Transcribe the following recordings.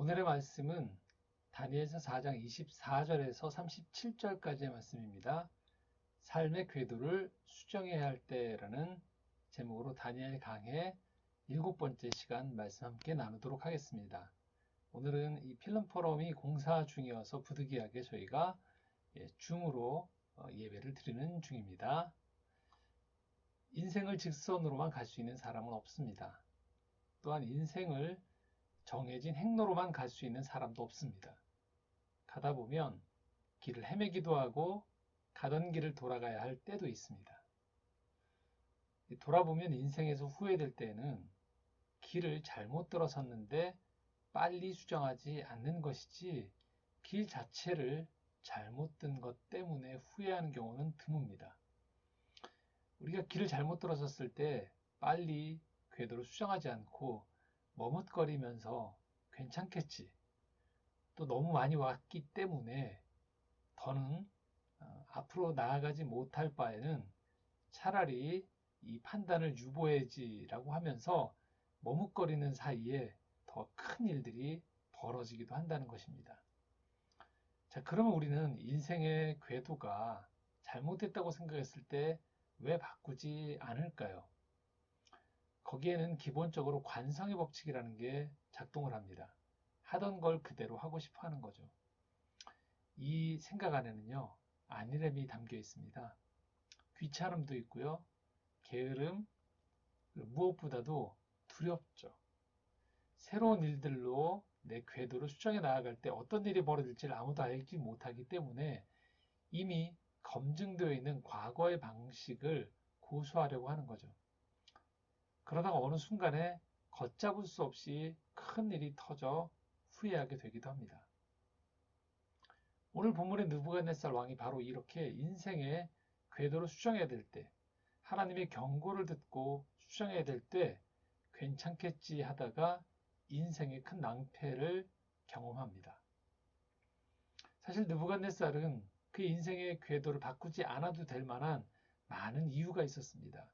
오늘의 말씀은 다니엘서 4장 24절에서 37절까지의 말씀입니다. 삶의 궤도를 수정해야 할 때라는 제목으로 다니엘 강의 일곱 번째 시간 말씀 함께 나누도록 하겠습니다. 오늘은 이 필름 포럼이 공사 중이어서 부득이하게 저희가 예, 줌으로 어, 예배를 드리는 중입니다. 인생을 직선으로만 갈 수 있는 사람은 없습니다. 또한 인생을 정해진 행로로만 갈 수 있는 사람도 없습니다. 가다 보면 길을 헤매기도 하고 가던 길을 돌아가야 할 때도 있습니다. 돌아보면 인생에서 후회될 때는 길을 잘못 들어섰는데 빨리 수정하지 않는 것이지 길 자체를 잘못 든 것 때문에 후회하는 경우는 드뭅니다. 우리가 길을 잘못 들어섰을 때 빨리 궤도를 수정하지 않고 머뭇거리면서 괜찮겠지. 또 너무 많이 왔기 때문에 더는 어, 앞으로 나아가지 못할 바에는 차라리 이 판단을 유보해지라고 하면서 머뭇거리는 사이에 더 큰 일들이 벌어지기도 한다는 것입니다. 자, 그러면 우리는 인생의 궤도가 잘못됐다고 생각했을 때 왜 바꾸지 않을까요? 거기에는 기본적으로 관성의 법칙이라는 게 작동을 합니다. 하던 걸 그대로 하고 싶어 하는 거죠. 이 생각 안에는요, 안일함이 담겨 있습니다. 귀찮음도 있고요, 게으름, 무엇보다도 두렵죠. 새로운 일들로 내 궤도를 수정해 나아갈 때 어떤 일이 벌어질지를 아무도 알지 못하기 때문에 이미 검증되어 있는 과거의 방식을 고수하려고 하는 거죠. 그러다가 어느 순간에 걷잡을 수 없이 큰 일이 터져 후회하게 되기도 합니다. 오늘 본문의 느부갓네살 왕이 바로 이렇게 인생의 궤도를 수정해야 될 때, 하나님의 경고를 듣고 수정해야 될 때 괜찮겠지 하다가 인생의 큰 낭패를 경험합니다. 사실 느부갓네살은 그 인생의 궤도를 바꾸지 않아도 될 만한 많은 이유가 있었습니다.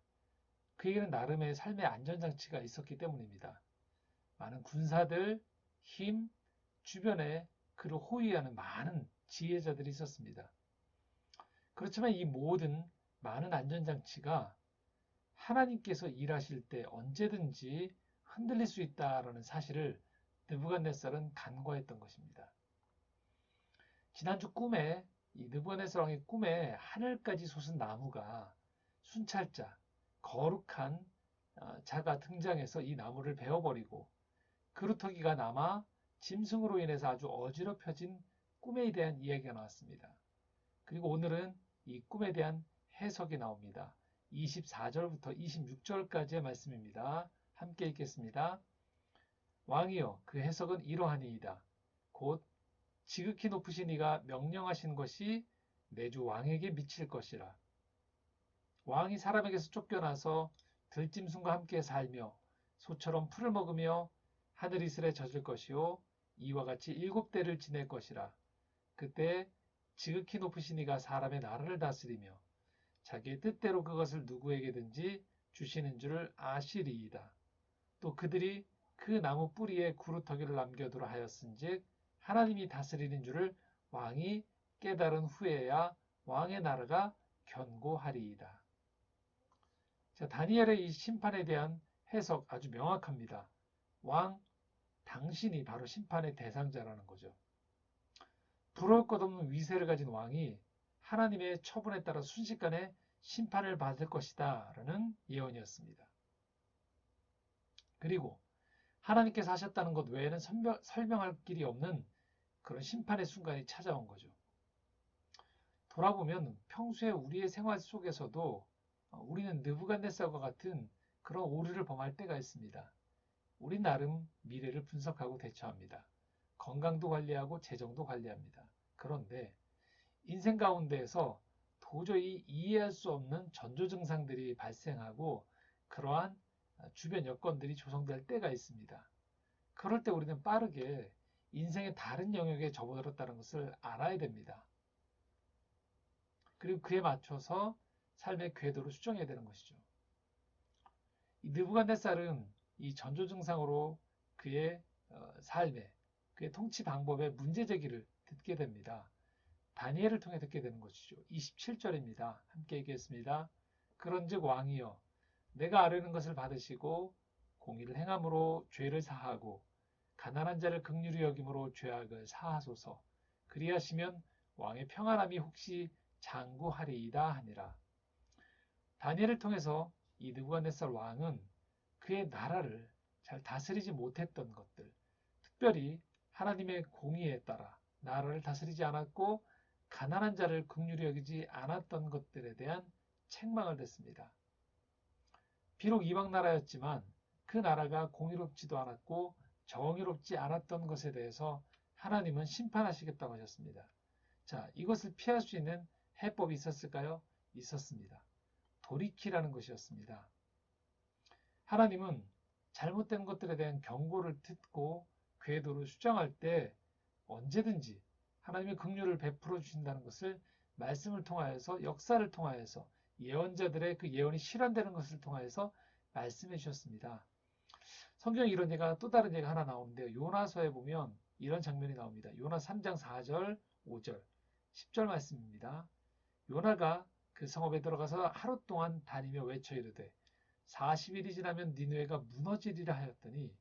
그에게는 나름의 삶의 안전장치가 있었기 때문입니다. 많은 군사들, 힘, 주변에 그를 호위하는 많은 지혜자들이 있었습니다. 그렇지만 이 모든 많은 안전장치가 하나님께서 일하실 때 언제든지 흔들릴 수 있다라는 사실을 느부갓네살은 간과했던 것입니다. 지난주 꿈에 이 느부갓네살 왕의 꿈에 하늘까지 솟은 나무가 순찰자, 거룩한 어, 자가 등장해서 이 나무를 베어버리고 그루터기가 남아 짐승으로 인해서 아주 어지럽혀진 꿈에 대한 이야기가 나왔습니다. 그리고 오늘은 이 꿈에 대한 해석이 나옵니다. 24절부터 26절까지의 말씀입니다. 함께 읽겠습니다. 왕이여 그 해석은 이러하니이다. 곧 지극히 높으신 이가 명령하신 것이 내주 왕에게 미칠 것이라. 왕이 사람에게서 쫓겨나서 들짐승과 함께 살며 소처럼 풀을 먹으며 하늘 이슬에 젖을 것이요 이와 같이 일곱 대를 지낼 것이라. 그때 지극히 높으신 이가 사람의 나라를 다스리며 자기의 뜻대로 그것을 누구에게든지 주시는 줄을 아시리이다. 또 그들이 그 나무 뿌리에 구루터기를 남겨두라 하였은즉 하나님이 다스리는 줄을 왕이 깨달은 후에야 왕의 나라가 견고하리이다. 자, 다니엘의 이 심판에 대한 해석 아주 명확합니다. 왕, 당신이 바로 심판의 대상자라는 거죠. 부러울 것 없는 위세를 가진 왕이 하나님의 처분에 따라 순식간에 심판을 받을 것이다 라는 예언이었습니다. 그리고 하나님께서 하셨다는 것 외에는 설명할 길이 없는 그런 심판의 순간이 찾아온 거죠. 돌아보면 평소에 우리의 생활 속에서도 우리는 느부갓네살과 같은 그런 오류를 범할 때가 있습니다. 우리 나름 미래를 분석하고 대처합니다. 건강도 관리하고 재정도 관리합니다. 그런데 인생 가운데에서 도저히 이해할 수 없는 전조 증상들이 발생하고 그러한 주변 여건들이 조성될 때가 있습니다. 그럴 때 우리는 빠르게 인생의 다른 영역에 접어들었다는 것을 알아야 됩니다. 그리고 그에 맞춰서 삶의 궤도를 수정해야 되는 것이죠. 이 느부갓네살은 이 전조 증상으로 그의 어, 삶에 그의 통치 방법의 문제 제기를 듣게 됩니다. 다니엘을 통해 듣게 되는 것이죠. 27절입니다. 함께 읽겠습니다. 그런즉 왕이여 내가 아뢰는 것을 받으시고 공의를 행함으로 죄를 사하고 가난한 자를 극률히 여김으로 죄악을 사하소서 그리하시면 왕의 평안함이 혹시 장구하리이다 하니라. 다니엘을 통해서 이 느부갓네살 왕은 그의 나라를 잘 다스리지 못했던 것들, 특별히 하나님의 공의에 따라 나라를 다스리지 않았고 가난한 자를 극률히 여기지 않았던 것들에 대한 책망을 듣습니다. 비록 이방 나라였지만 그 나라가 공의롭지도 않았고 정의롭지 않았던 것에 대해서 하나님은 심판하시겠다고 하셨습니다. 자, 이것을 피할 수 있는 해법이 있었을까요? 있었습니다. 돌이키라는 것이었습니다. 하나님은 잘못된 것들에 대한 경고를 듣고 궤도를 수정할 때 언제든지 하나님의 긍휼을 베풀어 주신다는 것을 말씀을 통하여서 역사를 통하여서 예언자들의 그 예언이 실현되는 것을 통하여서 말씀해 주셨습니다. 성경에 이런 예가 또 다른 예가 하나 나오는데요. 요나서에 보면 이런 장면이 나옵니다. 요나 3장 4절, 5절, 10절 말씀입니다. 요나가 그 성읍에 들어가서 하루 동안 다니며 외쳐 이르되 40일이 지나면 니누에가 무너지리라 하였더니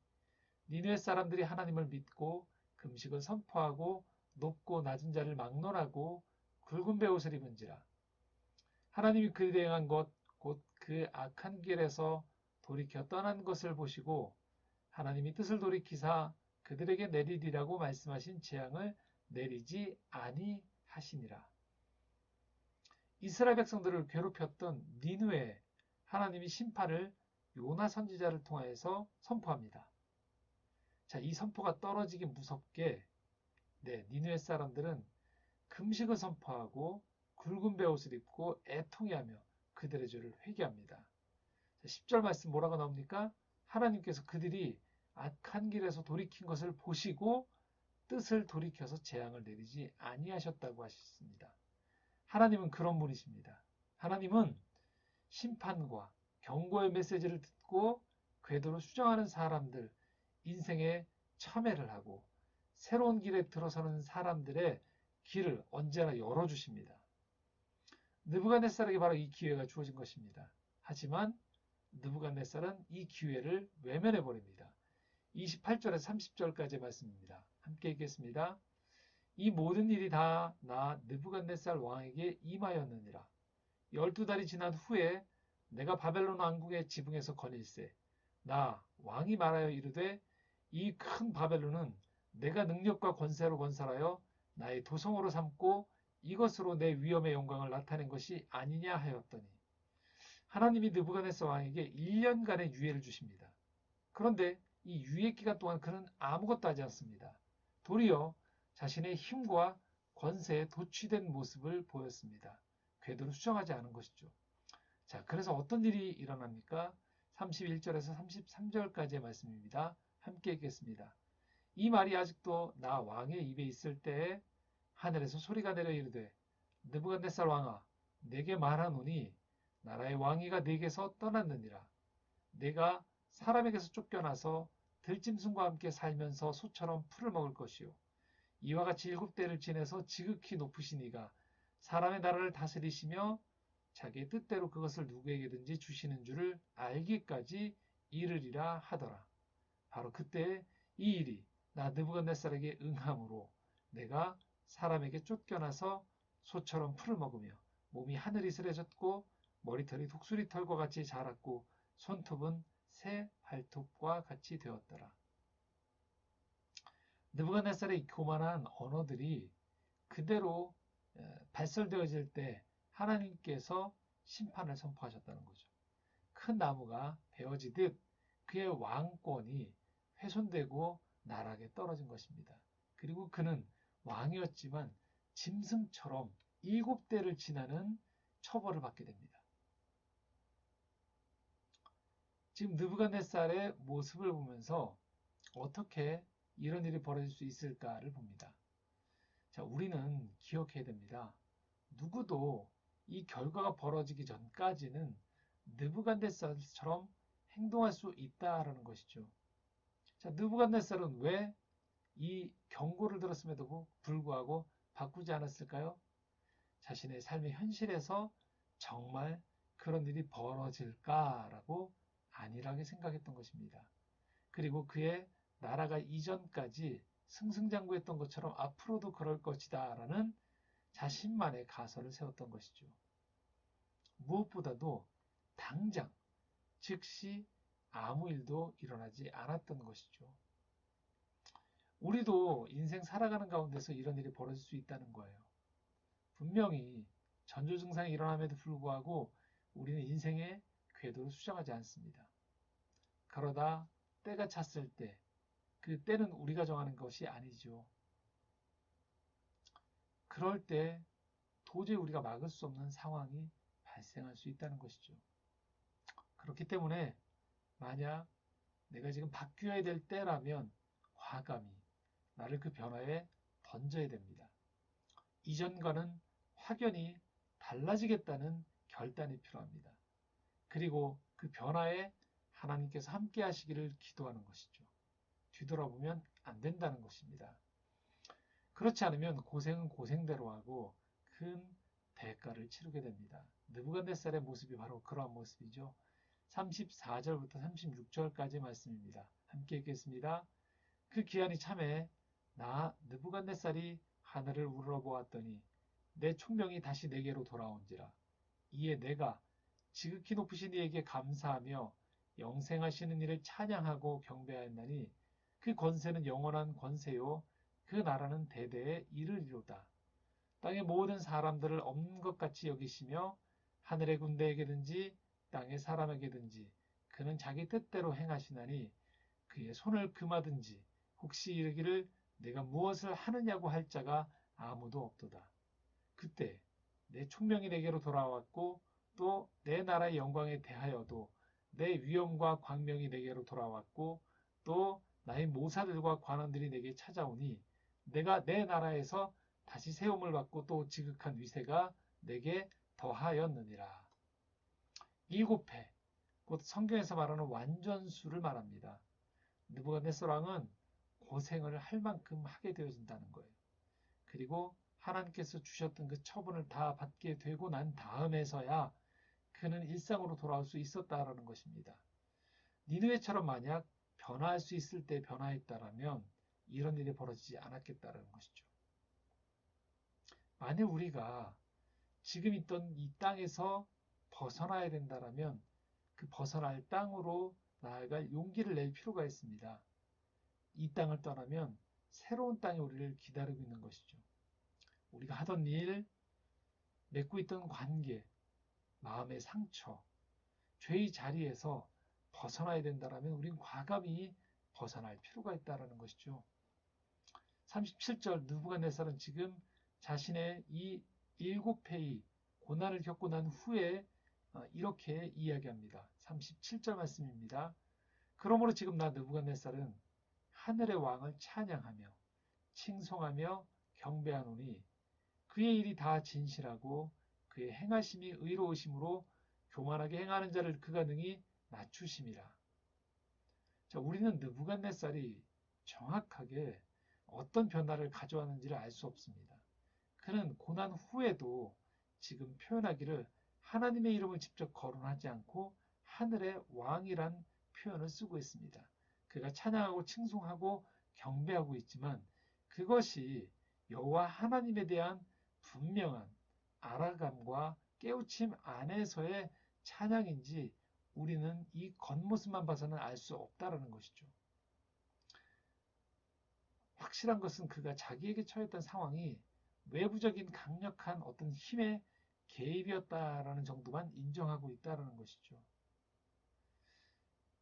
니누의 사람들이 하나님을 믿고 금식을 선포하고 높고 낮은 자를 막론하고 굵은 배옷을 입은지라 하나님이 그들에 행한 것 곧 그 악한 길에서 돌이켜 떠난 것을 보시고 하나님이 뜻을 돌이키사 그들에게 내리리라고 말씀하신 재앙을 내리지 아니하시니라. 이스라엘 백성들을 괴롭혔던 니누에 하나님이 심판을 요나 선지자를 통하여서 선포합니다. 자, 이 선포가 떨어지기 무섭게 네, 니누의 사람들은 금식을 선포하고 굵은 배옷을 입고 애통해하며 그들의 죄를 회개합니다. 자, 10절 말씀 뭐라고 나옵니까? 하나님께서 그들이 악한 길에서 돌이킨 것을 보시고 뜻을 돌이켜서 재앙을 내리지 아니하셨다고 하셨습니다. 하나님은 그런 분이십니다. 하나님은 심판과 경고의 메시지를 듣고 궤도를 수정하는 사람들, 인생에 참여를 하고 새로운 길에 들어서는 사람들의 길을 언제나 열어주십니다. 느부갓네살에게 바로 이 기회가 주어진 것입니다. 하지만 느부갓네살은 이 기회를 외면해 버립니다. 28절에서 30절까지 말씀입니다. 함께 읽겠습니다. 이 모든 일이 다 나 느부갓네살 왕에게 임하였느니라. 열두 달이 지난 후에 내가 바벨론 왕국의 지붕에서 거닐세. 나 왕이 말하여 이르되 이 큰 바벨론은 내가 능력과 권세로 건설하여 나의 도성으로 삼고 이것으로 내 위엄의 영광을 나타낸 것이 아니냐 하였더니 하나님이 느부갓네살 왕에게 1년간의 유예를 주십니다. 그런데 이 유예 기간 동안 그는 아무것도 하지 않습니다. 도리어 자신의 힘과 권세에 도취된 모습을 보였습니다. 궤도를 수정하지 않은 것이죠. 자, 그래서 어떤 일이 일어납니까? 31절에서 33절까지의 말씀입니다. 함께 읽겠습니다. 이 말이 아직도 나 왕의 입에 있을 때에 하늘에서 소리가 내려 이르되 느부갓네살 왕아 내게 말하노니 나라의 왕위가 내게서 떠났느니라 내가 사람에게서 쫓겨나서 들짐승과 함께 살면서 소처럼 풀을 먹을 것이요 이와 같이 일곱 대를 지내서 지극히 높으신 이가 사람의 나라를 다스리시며 자기의 뜻대로 그것을 누구에게든지 주시는 줄을 알기까지 이르리라 하더라. 바로 그때 이 일이 나 느부갓네살에게 응함으로 내가 사람에게 쫓겨나서 소처럼 풀을 먹으며 몸이 하늘이 스레졌고 머리털이 독수리 털과 같이 자랐고 손톱은 새 발톱과 같이 되었더라. 느부갓네살의 교만한 언어들이 그대로 발설되어질 때 하나님께서 심판을 선포하셨다는 거죠. 큰 나무가 베어지듯 그의 왕권이 훼손되고 나락에 떨어진 것입니다. 그리고 그는 왕이었지만 짐승처럼 일곱 대를 지나는 처벌을 받게 됩니다. 지금 느부갓네살의 모습을 보면서 어떻게 이런 일이 벌어질 수 있을까를 봅니다. 자, 우리는 기억해야 됩니다. 누구도 이 결과가 벌어지기 전까지는 느부갓네살처럼 행동할 수 있다라는 것이죠. 자, 느부갓네살은 왜 이 경고를 들었음에도 불구하고 바꾸지 않았을까요? 자신의 삶의 현실에서 정말 그런 일이 벌어질까라고 안일하게 생각했던 것입니다. 그리고 그의 나라가 이전까지 승승장구했던 것처럼 앞으로도 그럴 것이다 라는 자신만의 가설을 세웠던 것이죠. 무엇보다도 당장 즉시 아무 일도 일어나지 않았던 것이죠. 우리도 인생 살아가는 가운데서 이런 일이 벌어질 수 있다는 거예요. 분명히 전조 증상이 일어남에도 불구하고 우리는 인생의 궤도를 수정하지 않습니다. 그러다 때가 찼을 때, 그 때는 우리가 정하는 것이 아니죠. 그럴 때 도저히 우리가 막을 수 없는 상황이 발생할 수 있다는 것이죠. 그렇기 때문에 만약 내가 지금 바뀌어야 될 때라면 과감히 나를 그 변화에 던져야 됩니다. 이전과는 확연히 달라지겠다는 결단이 필요합니다. 그리고 그 변화에 하나님께서 함께 하시기를 기도하는 것이죠. 뒤돌아보면 안 된다는 것입니다. 그렇지 않으면 고생은 고생대로 하고 큰 대가를 치르게 됩니다. 느부갓네살의 모습이 바로 그러한 모습이죠. 34절부터 36절까지 말씀입니다. 함께 읽겠습니다. 그 기한이 참에 나 느부갓네살이 하늘을 우러보았더니 내 총명이 다시 내게로 돌아온지라 이에 내가 지극히 높으신 이에게 감사하며 영생하시는 이를 찬양하고 경배하였나니 그 권세는 영원한 권세요 그 나라는 대대에 이르리로다. 땅의 모든 사람들을 없는 것 같이 여기시며 하늘의 군대에게든지 땅의 사람에게든지 그는 자기 뜻대로 행하시나니 그의 손을 금하든지 혹시 이르기를 내가 무엇을 하느냐고 할 자가 아무도 없도다. 그때 내 총명이 내게로 돌아왔고 또 내 나라의 영광에 대하여도 내 위엄과 광명이 내게로 돌아왔고 또 나의 모사들과 관원들이 내게 찾아오니 내가 내 나라에서 다시 세움을 받고 또 지극한 위세가 내게 더하였느니라. 일곱 회, 곧 성경에서 말하는 완전수를 말합니다. 느부갓네살 왕은 고생을 할 만큼 하게 되어진다는 거예요. 그리고 하나님께서 주셨던 그 처분을 다 받게 되고 난 다음에서야 그는 일상으로 돌아올 수 있었다라는 것입니다. 니느웨처럼 만약 변화할 수 있을 때 변화했다라면 이런 일이 벌어지지 않았겠다라는 것이죠. 만약 우리가 지금 있던 이 땅에서 벗어나야 된다라면 그 벗어날 땅으로 나아갈 용기를 낼 필요가 있습니다. 이 땅을 떠나면 새로운 땅이 우리를 기다리고 있는 것이죠. 우리가 하던 일, 맺고 있던 관계, 마음의 상처, 죄의 자리에서 벗어나야 된다면 우리는 과감히 벗어날 필요가 있다는 것이죠. 37절 누부갓네살은 지금 자신의 이 일곱 회의 고난을 겪고 난 후에 어, 이렇게 이야기합니다. 37절 말씀입니다. 그러므로 지금 나 느부갓네살은 하늘의 왕을 찬양하며 칭송하며 경배하노니 그의 일이 다 진실하고 그의 행하심이 의로우심으로 교만하게 행하는 자를 그가 능히 낮추심이라. 자, 우리는 느부갓네살이 정확하게 어떤 변화를 가져왔는지를 알 수 없습니다. 그는 고난 후에도 지금 표현하기를 하나님의 이름을 직접 거론하지 않고 하늘의 왕이란 표현을 쓰고 있습니다. 그가 찬양하고 칭송하고 경배하고 있지만 그것이 여호와 하나님에 대한 분명한 알아감과 깨우침 안에서의 찬양인지 우리는 이 겉모습만 봐서는 알 수 없다라는 것이죠. 확실한 것은 그가 자기에게 처했던 상황이 외부적인 강력한 어떤 힘의 개입이었다라는 정도만 인정하고 있다라는 것이죠.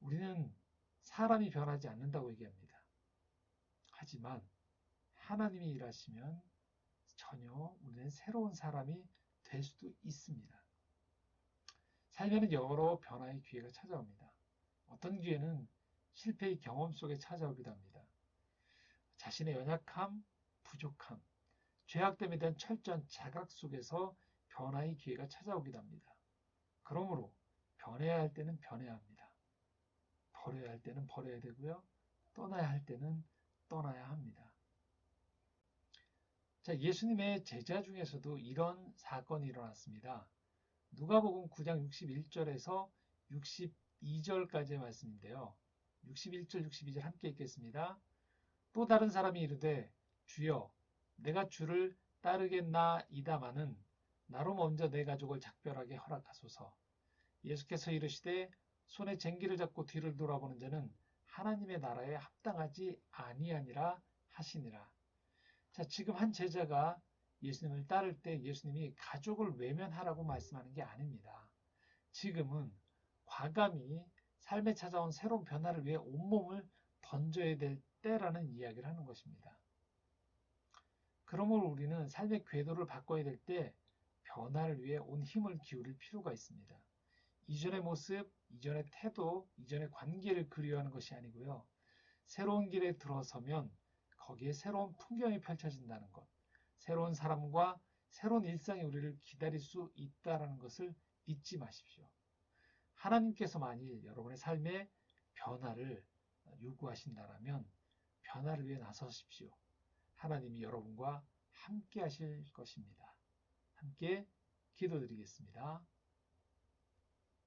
우리는 사람이 변하지 않는다고 얘기합니다. 하지만 하나님이 일하시면 전혀 우리는 새로운 사람이 될 수도 있습니다. 살면은 여러 변화의 기회가 찾아옵니다. 어떤 기회는 실패의 경험 속에 찾아오기도 합니다. 자신의 연약함, 부족함, 죄악됨에 대한 철저한 자각 속에서 변화의 기회가 찾아오기도 합니다. 그러므로 변해야 할 때는 변해야 합니다. 버려야 할 때는 버려야 되고요. 떠나야 할 때는 떠나야 합니다. 자, 예수님의 제자 중에서도 이런 사건이 일어났습니다. 누가복음 9장 61절에서 62절까지의 말씀인데요. 61절, 62절 함께 읽겠습니다. 또 다른 사람이 이르되 주여 내가 주를 따르겠나이다마는 나로 먼저 내 가족을 작별하게 허락하소서. 예수께서 이르시되 손에 쟁기를 잡고 뒤를 돌아보는 자는 하나님의 나라에 합당하지 아니하니라 하시니라. 자, 지금 한 제자가 예수님을 따를 때 예수님이 가족을 외면하라고 말씀하는 게 아닙니다. 지금은 과감히 삶에 찾아온 새로운 변화를 위해 온몸을 던져야 될 때라는 이야기를 하는 것입니다. 그러므로 우리는 삶의 궤도를 바꿔야 될 때 변화를 위해 온 힘을 기울일 필요가 있습니다. 이전의 모습, 이전의 태도, 이전의 관계를 그리워하는 것이 아니고요. 새로운 길에 들어서면 거기에 새로운 풍경이 펼쳐진다는 것, 새로운 사람과 새로운 일상이 우리를 기다릴 수 있다는 것을 잊지 마십시오. 하나님께서 만일 여러분의 삶에 변화를 요구하신다면 변화를 위해 나서십시오. 하나님이 여러분과 함께 하실 것입니다. 함께 기도드리겠습니다.